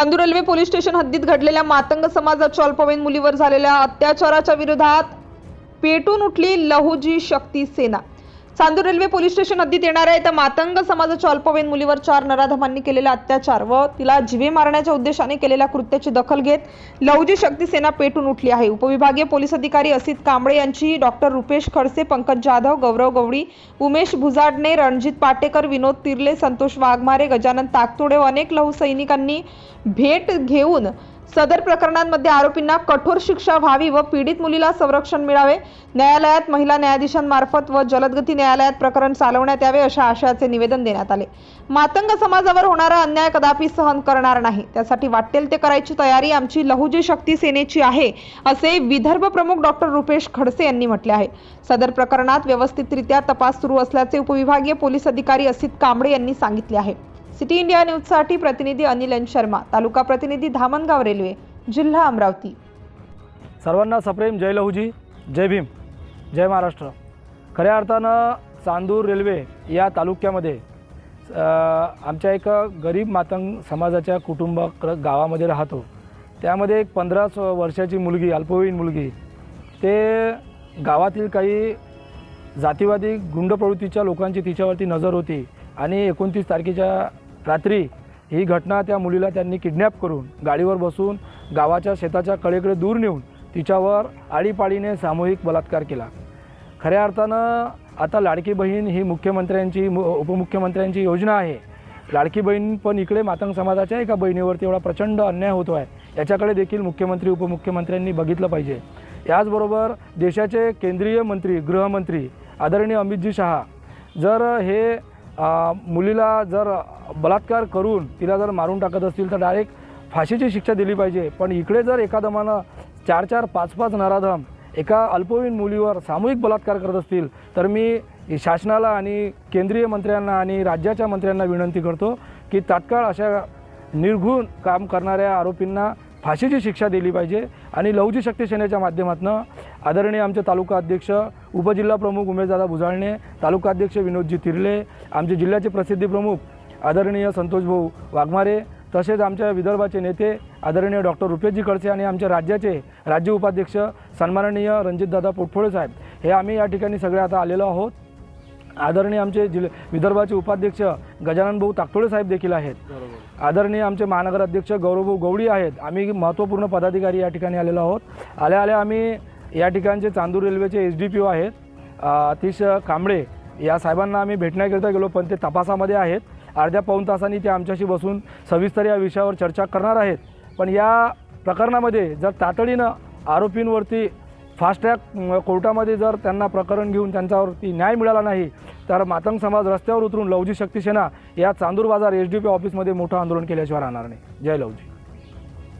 Chandur railway police station हद्दीत घडलेल्या मातंग समाजाच्या अल्पवयीन मुलीवर झालेल्या अत्याचाराच्या विरोधात पेटून उठली Lahuji Shakti Sena. Chandur railway police station हद्दीत आहे. तर मातंग समाजाच्या अल्पवयीन मुलीवर चार नराधमांनी केलेला अत्याचार व तिला जिवे मारण्याच्या उद्देशाने केलेल्या कृत्याची दखल घेत लवजी शक्ती सेना पेटून उठली आहे. उपविभागीय पोलीस अधिकारी असित कांबळे यांची डॉक्टर रुपेश खडसे पंकज जाधव गौरव गवळी उमेश भुजाडणे रणजित पाटेकर विनोद तिर्ले संतोष वाघमारे गजानन ताकतोडे व अनेक लहू सैनिकांनी भेट घेऊन सदर प्रकरणांमध्ये आरोपींना कठोर शिक्षा व्हावी व पीडित मुलीला संरक्षण मिळावे. न्यायालयात महिला न्यायाधीशांमार्फत व जलदगती न्यायालयात प्रकरण चालवण्यात यावे अशा आशयाचे निवेदन देण्यात आले. मातंग समाजावर होणारा अन्याय कदापि सहन करणार नाही. त्यासाठी वाटेल ते करायची तयारी आमची लहुजी शक्ती सेनेची आहे असे विदर्भ प्रमुख डॉक्टर रुपेश खडसे यांनी म्हटले आहे. सदर प्रकरणात व्यवस्थितरित्या तपास सुरू असल्याचे उपविभागीय पोलीस अधिकारी असित कांबळे यांनी सांगितले आहे. सिटी इंडिया न्यूजसाठी प्रतिनिधी अनिल एन शर्मा तालुका प्रतिनिधी धामणगाव रेल्वे जिल्हा अमरावती. सर्वांना सप्रेम जय लहुजी जय भीम जय महाराष्ट्र. खऱ्या अर्थानं चांदूर रेल्वे या तालुक्यामध्ये आमच्या एक गरीब मातंग समाजाच्या कुटुंब गावामध्ये राहतो. त्यामध्ये एक पंधरा वर्षाची मुलगी अल्पवयीन मुलगी ते गावातील काही जातीवादी गुंड प्रवृत्तीच्या लोकांची तिच्यावरती नजर होती आणि एकोणतीस तारखेच्या रात्री ही घटना त्या मुलीला त्यांनी किडनॅप करून गाडीवर बसून गावाच्या शेताच्या कडेकडे दूर नेऊन तिच्यावर आळीपाळीने सामूहिक बलात्कार केला. खऱ्या अर्थानं आता लाडकी बहीण ही मुख्यमंत्र्यांची मु उपमुख्यमंत्र्यांची योजना आहे. लाडकी बहीण पण इकडे मातंग समाजाच्या एका बहिणीवरती एवढा प्रचंड अन्याय होतो आहे. याच्याकडे देखील मुख्यमंत्री उपमुख्यमंत्र्यांनी बघितलं पाहिजे. याचबरोबर देशाचे केंद्रीय मंत्री गृहमंत्री आदरणीय अमितजी शहा जर हे मुलीला जर बलात्कार करून तिला जर मारून टाकत असतील तर डायरेक्ट फाशीची शिक्षा दिली पाहिजे. पण इकडे जर एका दमानं चार चार पाच पाच नराधम एका अल्पवयीन मुलीवर सामूहिक बलात्कार करत असतील तर मी शासनाला आणि केंद्रीय मंत्र्यांना आणि राज्याच्या मंत्र्यांना विनंती करतो की तात्काळ अशा निर्घुण काम करणाऱ्या आरोपींना फाशीची शिक्षा दिली पाहिजे आणि लवजी शक्ती सेनेच्या माध्यमातून आदरणीय आमचे तालुका अध्यक्ष उपजिल्हा प्रमुख उमेशदादा भुजाळणे तालुका अध्यक्ष विनोदजी तिर्ले आमचे जिल्ह्याचे प्रसिद्धी प्रमुख आदरणीय संतोष भाऊ वाघमारे तसेच आमच्या विदर्भाचे नेते आदरणीय डॉक्टर रुपेशजी खडसे आणि आमच्या राज्याचे राज्य उपाध्यक्ष सन्माननीय रणजितदादा पोटफोळे साहेब. हे आम्ही या ठिकाणी सगळे आता आलेलो आहोत. आदरणीय आमचे जिल्हे विदर्भाचे उपाध्यक्ष गजानन भाऊ ताकतोळे साहेब देखील आहेत. आदरणीय आमचे महानगर अध्यक्ष गौरवभाऊ गवळी आहेत. आम्ही महत्त्वपूर्ण पदाधिकारी या ठिकाणी आलेलो आहोत. आल्या आल्या आम्ही या ठिकाणचे चांदूर रेल्वेचे एस डी पी ओ आहेत. अतिश कांबळे या साहेबांना आम्ही भेटण्याकरिता गेलो पण ते तपासामध्ये आहेत. अर्ध्या पाऊण तासांनी ते आमच्याशी बसून सविस्तर या विषयावर चर्चा करणार आहेत. पण या प्रकरणामध्ये जर तातडीनं आरोपींवरती फास्ट ट्रॅक कोर्टामध्ये जर त्यांना प्रकरण घेऊन त्यांच्यावरती न्याय मिळाला नाही तर मातंग समाज रस्त्यावर उतरून लवजी शक्ती सेना या चांदूर बाजार एच डी पी ऑफिसमध्ये मोठं आंदोलन केल्याशिवाय राहणार नाही. जय लवजी.